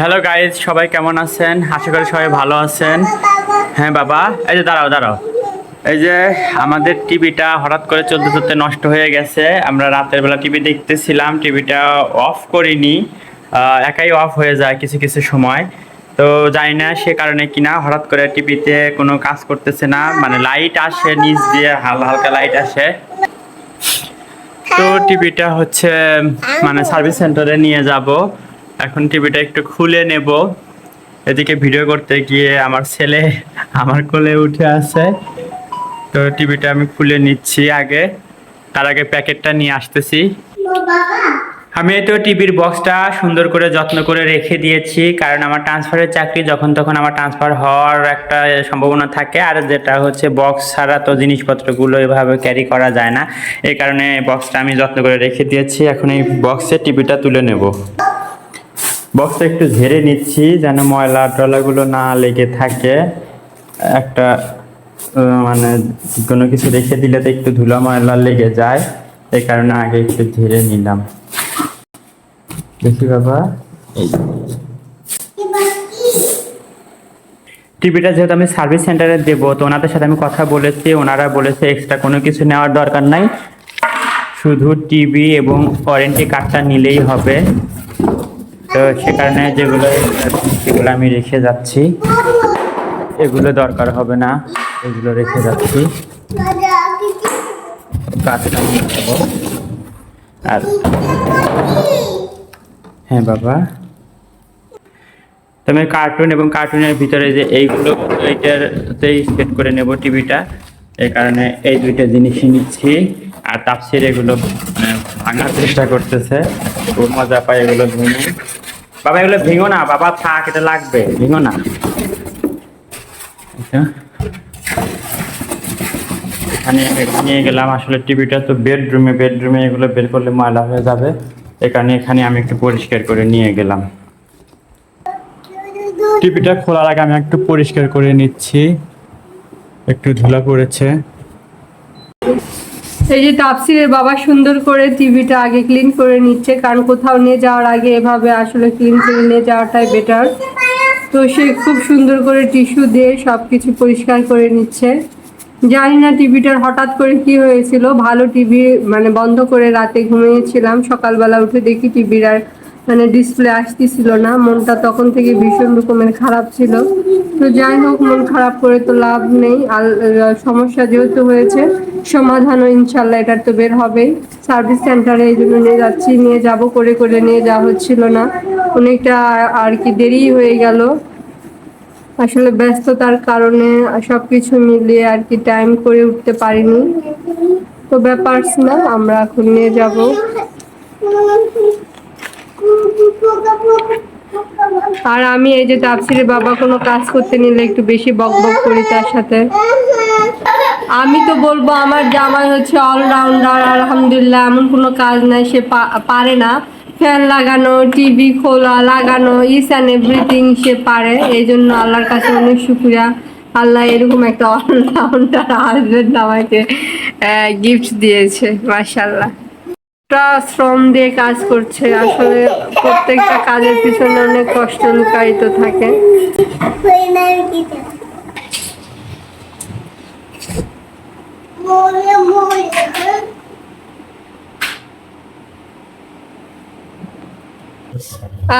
Hello guys সবাই কেমন আছেন? আশা করি সবাই ভালো আছেন। হ্যাঁ বাবা। এই যে, দাঁড়াও দাঁড়াও। এই যে, আমাদের টিভিটা হঠাৎ করে চলতে চলতে নষ্ট হয়ে গেছে। আমরা রাতের বেলা টিভি দেখতেছিলাম। টিভিটা অফ করিনি। একাই অফ হয়ে যায় কিছু কিছু সময়। তো জানি না সে কারণে কিনা হঠাৎ করে টিভিতে কোনো কাজ করতেছে না। মানে লাইট আসে নিচ দিয়ে, হালকা হালকা লাইট আসে। তো টিভিটা হচ্ছে মানে সার্ভিস সেন্টারে নিয়ে যাব। এখন টিভিটা একটু খুলে নেব। এদিকে ভিডিও করতে গিয়ে আমার ছেলে আমার কোলে উঠে আছে। তো টিভিটা আমি খুলে নিচ্ছি আগে। তার আগে প্যাকেটটা নিয়ে আসতেছি। আমি তো টিভির বক্সটা সুন্দর করে যত্ন করে রেখে দিয়েছি, কারণ আমার ট্রান্সফারের চাকরি যখন তখন আমার ট্রান্সফার হওয়ার একটা সম্ভাবনা থাকে। আর যেটা হচ্ছে বক্স ছাড়া তো জিনিসপত্রগুলো এভাবে ক্যারি করা যায় না। এই কারণে বক্সটা আমি যত্ন করে রেখে দিয়েছি। এখন এই বক্সে টিভিটা তুলে নেব। বক্সটা একটু ঝেড়ে নিচ্ছি যেন ময়লা টলাগুলো না লেগে থাকে। একটা মানে কোনো কিছু রেখে দিলে তো একটু ধুলা ময়লা লেগে যায়। এই কারণে আগে একটু ঝেড়ে নিলাম। দেখি বাবা। টিভিটা যেহেতু আমি সার্ভিস সেন্টারে দেবো, তো ওনাদের সাথে আমি কথা বলেছি। ওনারা বলেছে এক্সট্রা কোনো কিছু নেওয়ার দরকার নাই। শুধু টিভি এবং ওয়ারেন্টি কার্ডটা নিলেই হবে। তো সে কারণে যেগুলো সেগুলো আমি রেখে যাচ্ছি। এগুলো দরকার হবে না, এগুলো রেখে যাচ্ছি। আর হ্যাঁ বাবা। আমি কার্টুন এবং কার্টুনের ভিতরে যে এইগুলো এইটাতেই সেট করে নেব টিভিটা এই কারণে এই দুইটা জিনিসই নিচ্ছি। আর তাপসির এগুলো মানে ভাঙার চেষ্টা করতেছে। খুব মজা পায় এগুলো ভেঙে বাবা এগুলো ভেঙো না, বাবা থাক, এটা লাগবে, ভেঙো না। এটা এখানে এখানে নিয়ে গেলাম আসলে টিভিটা, তো বেডরুমে বেডরুমে এগুলো বের করলে ময়লা হয়ে যাবে। কারণে এখানে আমি একটু পরিষ্কার করে নিয়ে গেলাম। টিভিটা খোলার আগে আমি একটু পরিষ্কার করে নিচ্ছি। একটু ধুলা পড়েছে। এই যে তাপসিরের বাবা সুন্দর করে টিভিটা আগে ক্লিন করে নিচ্ছে, কারণ কোথাও নিয়ে যাওয়ার আগে এভাবে আসলে ক্লিন করে নিয়ে যাওয়াটাই বেটার তো সে খুব সুন্দর করে টিস্যু দিয়ে সব কিছু পরিষ্কার করে নিচ্ছে। জানি না টিভিটার হঠাৎ করে কি হয়েছিল, ভালো টিভি মানে বন্ধ করে রাতে ঘুমিয়েছিলাম, সকালবেলা উঠে দেখি টিভির আর মানে ডিসপ্লে আসতেছিল না, মনটা তখন থেকে ভীষণ রকমের খারাপ ছিল। তো যাই হোক, মন খারাপ করে তো লাভ নেই। আর সমস্যা যেহেতু হয়েছে, সমাধানও ইনশাল্লাহ এটার তো বের হবেই সার্ভিস সেন্টারে এই জন্য নিয়ে যাচ্ছি, নিয়ে যাব, করে করে নিয়ে যাওয়া হচ্ছিল না। অনেকটা আর কি দেরি হয়ে গেল। আসলে ব্যস্ততার কারণে সব কিছু মিলিয়ে আর কি টাইম করে উঠতে পারিনি। তো ব্যাপার না, আমরা এখন নিয়ে যাব। আর আমি এই যে তাপসিরের বাবা, কোনো কাজ করতে নিলে একটু বেশি বক বক করি তার সাথে। আমি তো বলব আমার জামাই হচ্ছে অলরাউন্ডার আলহামদুলিল্লাহ, এমন কোনো কাজ নাই, সে পারে না। ফ্যান লাগানো, টিভি খোলা, লাগানো ইস অ্যান্ড এভরিথিং সে পারে। এই জন্য আল্লাহর কাছে অনেক শুক্রিয়া। আল্লাহ এরকম একটা অলরাউন্ডার হাজবেন্ড আমাকে গিফট দিয়েছে মাশাল্লাহ টা শ্রম দিয়ে কাজ করছে। আসলে প্রত্যেকটা কাজের পিছনে অনেক কষ্ট লুকায়িত থাকে।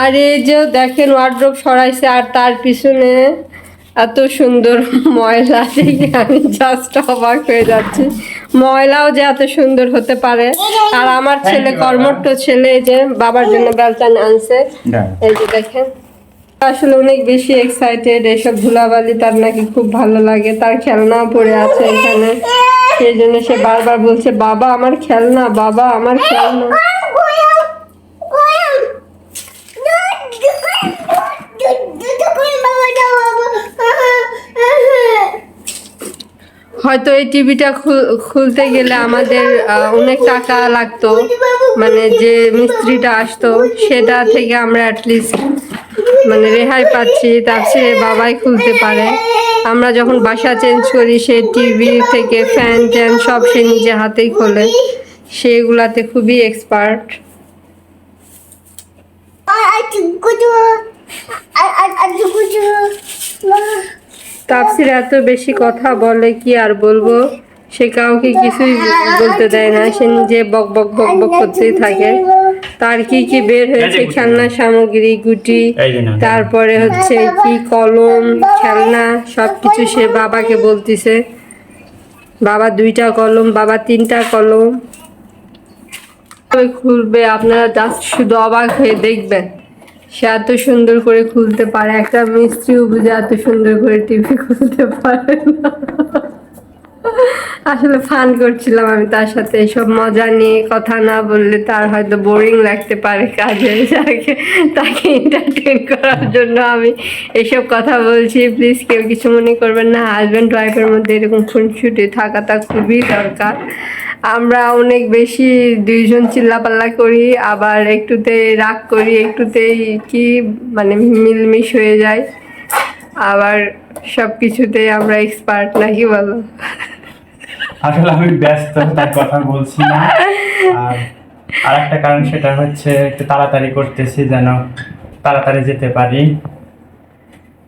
আর এই যে দেখেন ওয়ার্ড্রোব সরাইছে, আর তার পিছনে এত সুন্দর ময়লা দেখে আমি জাস্ট অবাক হয়ে যাচ্ছি। ময়লাও যে এত সুন্দর হতে পারে। আর আমার ছেলে কর্মঠ ছেলে যে বাবার জন্য বেলচান আনছে। এই যে দেখেন। আসলে অনেক বেশি এক্সাইটেড এসব ধুলাবালি তার নাকি খুব ভালো লাগে। তার খেলনাও পড়ে আছে এখানে। সেই জন্য সে বারবার বলছে বাবা আমার খেলনা বাবা আমার খেলনা। হয়তো এই টিভিটা খুলতে গেলে আমাদের অনেক টাকা লাগতো মানে যে মিস্ত্রিটা আসতো সেটা থেকে আমরা অ্যাটলিস্ট মানে রেহাই পাচ্ছি তার সে বাবাই খুলতে পারে আমরা যখন বাসা চেঞ্জ করি সে টিভি থেকে ফ্যান ট্যান সব সে নিজে হাতেই খোলে সেগুলাতে খুবই এক্সপার্ট তাপসির এত বেশি কথা বলে কি আর বলব? সে কাউকে কিছুই বলতে দেয় না। সে নিজে বক বক বক বক করতেই থাকে। তার কি কি বের হয়েছে? খেলনা সামগ্রী গুটি। তারপরে হচ্ছে কি কলম খেলনা সব কিছু সে বাবাকে বলতিছে। বাবা দুইটা কলম বাবা তিনটা কলম। খুলবে আপনারা জাস্ট শুধু অবাক হয়ে দেখবেন। সে এত সুন্দর করে খুলতে পারে, একটা মিস্ত্রিও বুঝে এত সুন্দর করে টিভি খুলতে পারে না। আসলে ফান করছিলাম আমি তার সাথে। এসব মজা নিয়ে কথা না বললে তার হয়তো বোরিং লাগতে পারে কাজে। তাকে তাকে এন্টারটেন করার জন্য আমি এসব কথা বলছি। প্লিজ কেউ কিছু মনে করবেন না। হাজব্যান্ড ওয়াইফের মধ্যে এরকম খুনসুটি থাকাটা খুবই দরকার। আমরা অনেক বেশি দুইজন চিল্লাপাল্লা করি, আবার একটুতে রাগ করি, একটুতেই কি মানে মিলমিশ হয়ে যায়। আবার সব কিছুতেই আমরা এক্সপার্ট নাকি বলো? আসলে আমি ব্যস্ত তার কথা বলছি না। আর আর একটা কারণ সেটা হচ্ছে একটু তাড়াতাড়ি করতেছি যেন তাড়াতাড়ি যেতে পারি।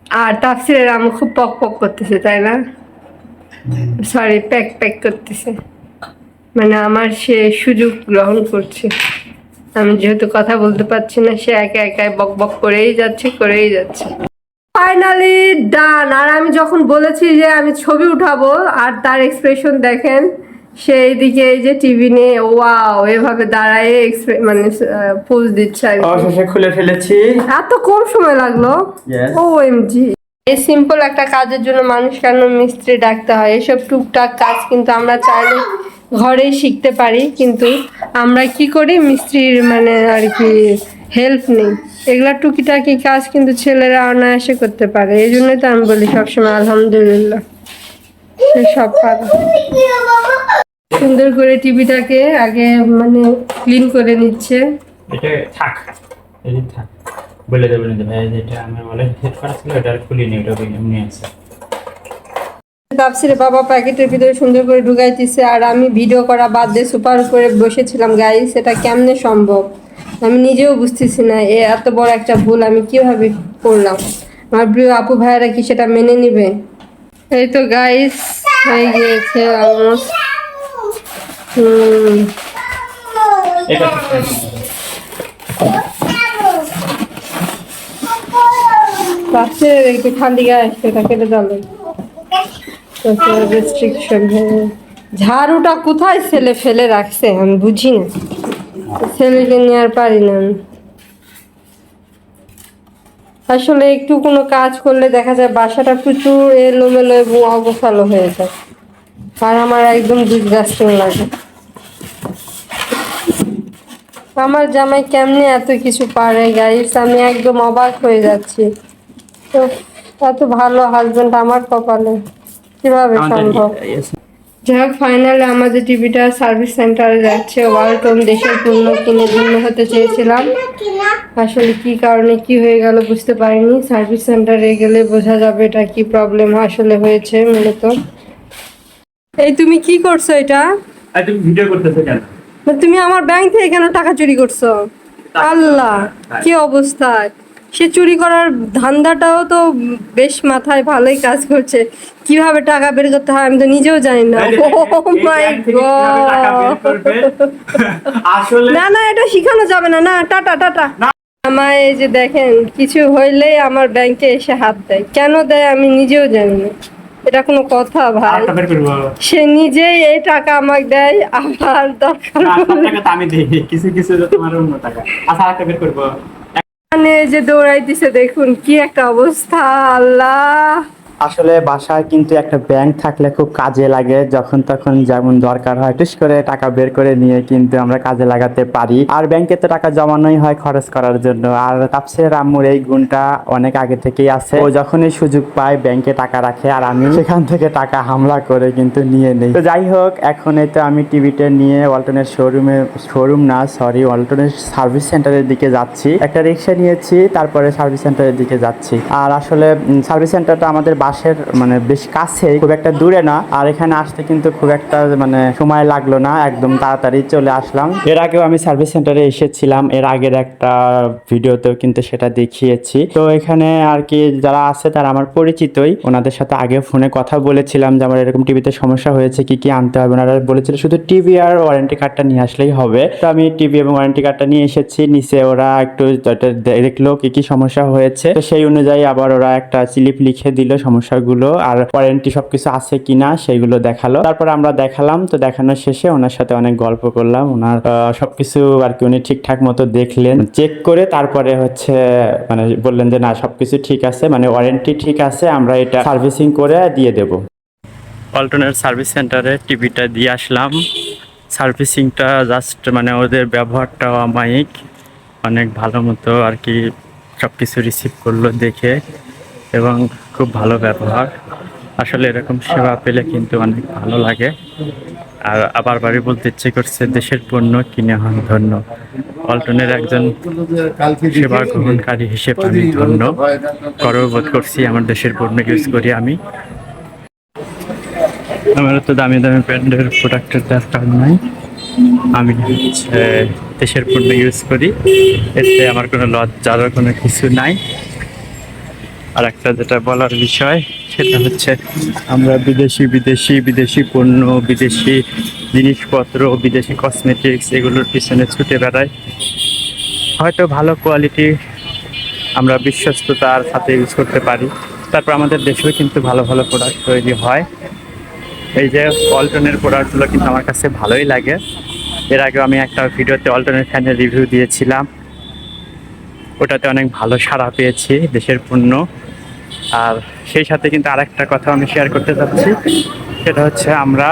আর তাফসিরের আম্মু খুব পক পক করতেছে তাই না? সরি প্যাক প্যাক করতেছে। মানে আমার সে সুযোগ গ্রহণ করছে। আমি যেহেতু কথা বলতে পারছি না সে একা একাই বক বক করেই যাচ্ছে করেই যাচ্ছে। ফাইনালি ডান আর আমি যখন বলেছি যে আমি ছবি উঠাবো আর তার এক্সপ্রেশন দেখেন সে এইদিকে এই যে টিভি নিয়ে ওয়াও এভাবে দাঁড়ায় মানে পোজ দিচ্ছে আর। অবশেষে খুলে ফেলেছি। এত কম সময় লাগল. ও এমজি এই সিম্পল একটা কাজের জন্য মানুষ কেন মিস্ত্রি ডাকতে হয়? এসব টুকটাক কাজ কিন্তু আমরা চাইলে ঘরেই শিখতে পারি কিন্তু আমরা কি করি? মিস্ত্রির মানে আর কি হেল্প নেই। এগুলা টুকিটাকি কাজ কিন্তু ছেলেরা অনায়াসে করতে পারে। এই জন্যই তো আমি বলি সবসময় আলহামদুলিল্লাহ। সে সব পারে। সুন্দর করে টিভিটাকে আগে মানে ক্লিন করে নিচ্ছে। এটা থাক থাক। বলে দেবেন ভাই যেটা আমি বলে সেট করা ছিল এটা আর খুলিনি ওটা এমনি আছে। তাপসিরে বাবা প্যাকেটের ভিতরে সুন্দর করে ঢুকাইতেছে আর আমি ভিডিও করা বাদ দিয়ে সুপার করে বসেছিলাম। গাই সেটা কেমনে সম্ভব? আমি নিজেও বুঝতেছি না এ এত বড় একটা ভুল আমি কীভাবে করলাম? আমার প্রিয় আপু ভাইয়ারা কি সেটা মেনে নিবে? এই তো গাইস হয়ে গিয়েছে অলমোস্ট হুম। এটা একটু গায়ে সেটা কেটে রেস্ট্রিকশন ঝাড়ুটা কোথায় ছেলে ফেলে রাখছে আমি বুঝি না ছেলেকে নিয়ে আর পারি না। আমি আসলে একটু কোনো কাজ করলে দেখা যায় বাসাটা প্রচুর এলোমেলো এবং অগোছালো হয়ে যায়। আর আমার একদম ডিসগাস্টিং লাগে। আমার জামাই কেমনে এত কিছু পারে গাইস আমি একদম অবাক হয়ে যাচ্ছি। তো এত ভালো হাজবেন্ড আমার কপালে। কীভাবে সম্ভব? যাই হোক ফাইনালি আমাদের টিভিটা সার্ভিস সেন্টারে যাচ্ছে। ওয়ালটন দেশের পণ্য কিনে ভিন্ন হতে চেয়েছিলাম। আসলে কি কারণে কি হয়ে গেল বুঝতে পারিনি। সার্ভিস সেন্টারে গেলে বোঝা যাবে এটা কি প্রবলেম আসলে হয়েছে মূলত। এই তুমি কি করছ এটা? তুমি ভিডিও করতেছো কেন? তুমি আমার ব্যাংক থেকে কেন টাকা চুরি করছ? আল্লাহ কি অবস্থা? সে চুরি করার ধান্দাটাও তো বেশ মাথায় ভালোই কাজ করছে। কীভাবে টাকা বের করতে হয় আমি তো নিজেও জানি না। ও মাই। আসলে না না এটা শিখানো যাবে না। না টাটা টাটা। আমার এই যে দেখেন কিছু হইলেই আমার ব্যাংকে এসে হাত দেয়। কেন দেয় আমি নিজেও জানি না। এটা কোনো কথা ভাই। সে নিজেই এই টাকা আমাকে দেয় আবার দরকার আমি দিই। কিছু কিছু তোমার অন্য টাকা। আচ্ছা আরেকটা বের করব। মানে যে দৌড়াইতেছে দেখুন কি একটা অবস্থা আল্লাহ। আসলে বাসায় কিন্তু একটা ব্যাংক থাকলে খুব কাজে লাগে। যখন তখন যেমন দরকার হয়, টুস করে টাকা বের করে নিয়ে কিন্তু আমরা কাজে লাগাতে পারি। আর ব্যাংকে তো টাকা জমানোই হয় খরচ করার জন্য। আর তাপসের আম্মুর এই গুণটা অনেক আগে থেকেই আছে। ও যখনই সুযোগ পায় ব্যাংকে টাকা রাখে আর আমি সেখান থেকে টাকা হামলা করে কিন্তু নিয়ে নেই। তো যাই হোক, এখন এই তো আমি টিভিটা নিয়ে ওয়ালটনের শোরুমে শোরুম না সরি ওয়ালটনের সার্ভিস সেন্টারের দিকে যাচ্ছি। একটা রিক্সা নিয়েছি, তারপরে সার্ভিস সেন্টারের দিকে যাচ্ছি। আর আসলে সার্ভিস সেন্টারটা আমাদের বাসা পাশের মানে বেশ কাছে খুব একটা দূরে না। আর এখানে আসতে কিন্তু খুব একটা মানে সময় লাগল না। একদম তাড়াতাড়ি চলে আসলাম। এর আগেও আমি সার্ভিস সেন্টারে এসেছিলাম। এর আগের একটা ভিডিওতেও কিন্তু সেটা দেখিয়েছি। তো এখানে আর কি যারা আছে, তারা আমার পরিচিতই। ওনাদের সাথে আগে ফোনে কথা বলেছিলাম যে, আমার এরকম টিভিতে সমস্যা হয়েছে, কি কি আনতে হবে? ওনারা বলেছিল শুধু টিভি আর ওয়ারেন্টি কার্ডটা নিয়ে আসলেই হবে। তো আমি টিভি এবং ওয়ারেন্টি কার্ডটা নিয়ে এসেছি। নিচে ওরা একটু দেখল, কি কি সমস্যা হয়েছে। তো সেই অনুযায়ী আবার ওরা একটা স্লিপ লিখে দিল সমস্যাগুলো আর ওয়ারেন্টি সবকিছু আছে কিনা সেগুলো দেখাল। তারপর আমরা দেখালাম, তো দেখানোর শেষে ওনার সাথে অনেক গল্প করলাম। ওনার সবকিছু আর কি উনি ঠিকঠাক মতো দেখলেন। চেক করে তারপরে হচ্ছে মানে বললেন যে, না, সবকিছু ঠিক আছে মানে ওয়ারেন্টি ঠিক আছে, আমরা এটা সার্ভিসিং করে দিয়ে দেবো। পল্টনের সার্ভিস সেন্টারে টিভিটা দিয়ে আসলাম। সার্ভিসিংটা জাস্ট মানে ওদের ব্যবহারটাও অমায়িক। অনেক ভালো মতো আর কি সব কিছু রিসিভ করল দেখে। এবং খুব ভালো ব্যবহার। আসলে এরকম সেবা পেলে কিন্তু অনেক ভালো লাগে। আর আবার বাড়ি বলতে ইচ্ছে করছে, দেশের পণ্য কিনে হন ধন্য। পল্টনের একজন সেবা গ্রহণকারী হিসেবে আমি ধন্য। গর্ববোধ করছি, আমার দেশের পণ্য ইউজ করি আমি। আমার তো দামি দামি ব্র্যান্ডের প্রোডাক্টের দরকার নাই। আমি দেশের পণ্য ইউজ করি। এতে আমার কোনো লজ্জারও কোনো কিছু নাই। আর একটা যেটা বলার বিষয়, সেটা হচ্ছে আমরা বিদেশি বিদেশি বিদেশি পণ্য, বিদেশি জিনিসপত্র, বিদেশি কসমেটিক্স এগুলোর পিছনে ছুটে বেড়াই। হয়তো ভালো কোয়ালিটি আমরা বিশ্বস্ততার সাথে ইউজ করতে পারি। তারপর আমাদের দেশেও কিন্তু ভালো ভালো প্রোডাক্ট তৈরি হয়। এই যে অল্টনের প্রোডাক্টগুলো কিন্তু আমার কাছে ভালোই লাগে। এর আগে আমি একটা ভিডিওতে অল্টনের ফ্যানের রিভিউ দিয়েছিলাম। ওটাতে অনেক ভালো সাড়া পেয়েছি দেশের পণ্য। আর সেই সাথে কিন্তু আরেকটা কথা আমি শেয়ার করতে চাচ্ছি সেটা হচ্ছে আমরা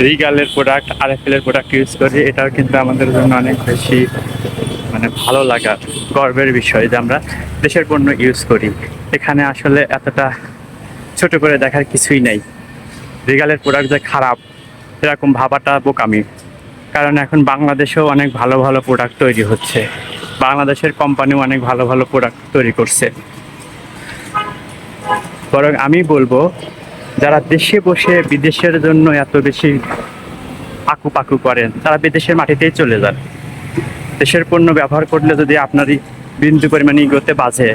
রিগালের প্রোডাক্ট আর এর প্রোডাক্ট ইউজ করি। এটাও কিন্তু আমাদের জন্য অনেক বেশি মানে ভালো লাগার, গর্বের বিষয় যে আমরা দেশের পণ্য ইউজ করি। এখানে আসলে এতটা ছোট করে দেখার কিছুই নেই। রিগালের প্রোডাক্ট যে খারাপ এরকম ভাবাটা বোকামি। কারণ এখন বাংলাদেশেও অনেক ভালো ভালো প্রোডাক্ট তৈরি হচ্ছে। বাংলাদেশের কোম্পানিও অনেক ভালো ভালো প্রোডাক্ট তৈরি করছে। বরং আমি বলব, যারা দেশে বসে বিদেশের জন্য এত বেশি আকু পাকু করেন, তারা বিদেশের মাটিতেই চলে যান। দেশের পণ্য ব্যবহার করলে যদি আপনারই বিন্দু পরিমাণে ইগোতে বাজে,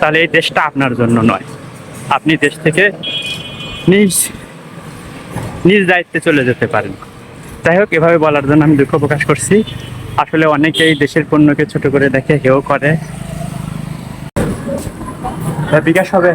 তাহলে এই দেশটা আপনার জন্য নয়। আপনি দেশ থেকে নিজ নিজ দায়িত্বে চলে যেতে পারেন। যাই হোক, এভাবে বলার জন্য আমি দুঃখ প্রকাশ করছি। আসলে অনেকেই দেশের পণ্যকে ছোট করে দেখে কেউ করে। বিকাশ হবে।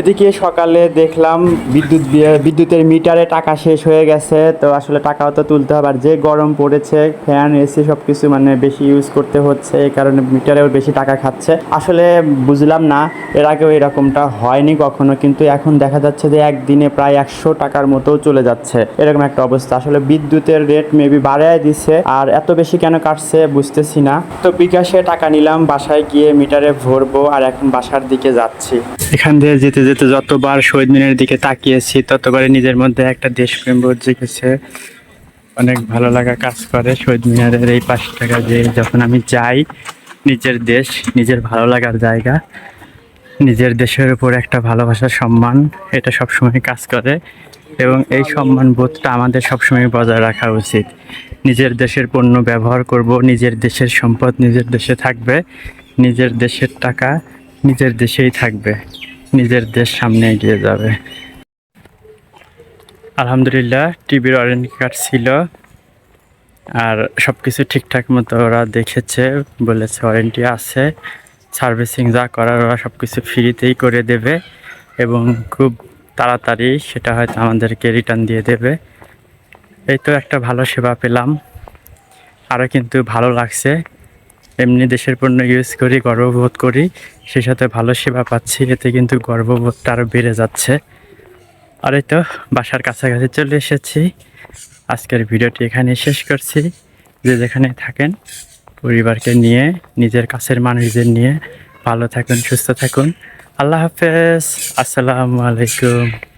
এদিকে সকালে দেখলাম বিদ্যুৎ বিদ্যুতের মিটারে টাকা শেষ হয়ে গেছে, তো আসলে টাকাও তো তুলতে হবে। আর যে গরম পড়েছে, ফ্যান, এসি সব কিছু মানে বেশি ইউজ করতে হচ্ছে, এই কারণে মিটারেও বেশি টাকা খাচ্ছে। আসলে বুঝলাম না, এর আগেও এরকমটা হয়নি কখনো, কিন্তু এখন দেখা যাচ্ছে যে একদিনে প্রায় একশো টাকার মতো চলে যাচ্ছে। এরকম একটা অবস্থা। আসলে বিদ্যুতের রেট মেবি বাড়ায় দিছে, আর এত বেশি কেন কাটছে বুঝতেছি না। তো বিকাশে টাকা নিলাম, বাসায় গিয়ে মিটারে ভরবো, আর এখন বাসার দিকে যাচ্ছি। এখান দিয়ে যেতে যেতে যতবার শহীদ মিনারের দিকে তাকিয়েছি ততবারই নিজের মধ্যে একটা দেশপ্রেম বোধ জেগেছে। অনেক ভালো লাগা কাজ করে শহীদ মিনারের এই পাশ টাকা যে যখন আমি যাই নিজের দেশ, নিজের ভালো লাগার জায়গা, নিজের দেশের উপর একটা ভালোবাসার সম্মান, এটা সবসময় কাজ করে এবং এই সম্মান বোধটা আমাদের সবসময় বজায় রাখা উচিত। নিজের দেশের পণ্য ব্যবহার করব, নিজের দেশের সম্পদ নিজের দেশে থাকবে, নিজের দেশের টাকা নিজের দেশেই থাকবে। নিজের দেশ সামনে এগিয়ে যাবে। আলহামদুলিল্লাহ, টিভির ওয়ারেন্টি কার্ড ছিল। আর সব কিছু ঠিকঠাক মতো ওরা দেখেছে, বলেছে ওয়ারেন্টি আছে। সার্ভিসিং যা করার ওরা সব কিছু ফ্রিতেই করে দেবে এবং খুব তাড়াতাড়ি সেটা হয়তো আমাদেরকে রিটার্ন দিয়ে দেবে। এই তো একটা ভালো সেবা পেলাম। আরও কিন্তু ভালো লাগছে। এমনি দেশের পণ্য ইউজ করি, গর্ববোধ করি। সেই সাথে ভালো সেবা পাচ্ছি, এতে কিন্তু গর্ববোধটা আরও বেড়ে যাচ্ছে। আর এই তো বাসার কাছাকাছি চলে এসেছি। আজকের ভিডিওটি এখানে শেষ করছি। যে যেখানে থাকেন, পরিবারকে নিয়ে, নিজের কাছের মানুষদের নিয়ে ভালো থাকুন, সুস্থ থাকুন। আল্লাহ হাফেজ। আসসালামু আলাইকুম।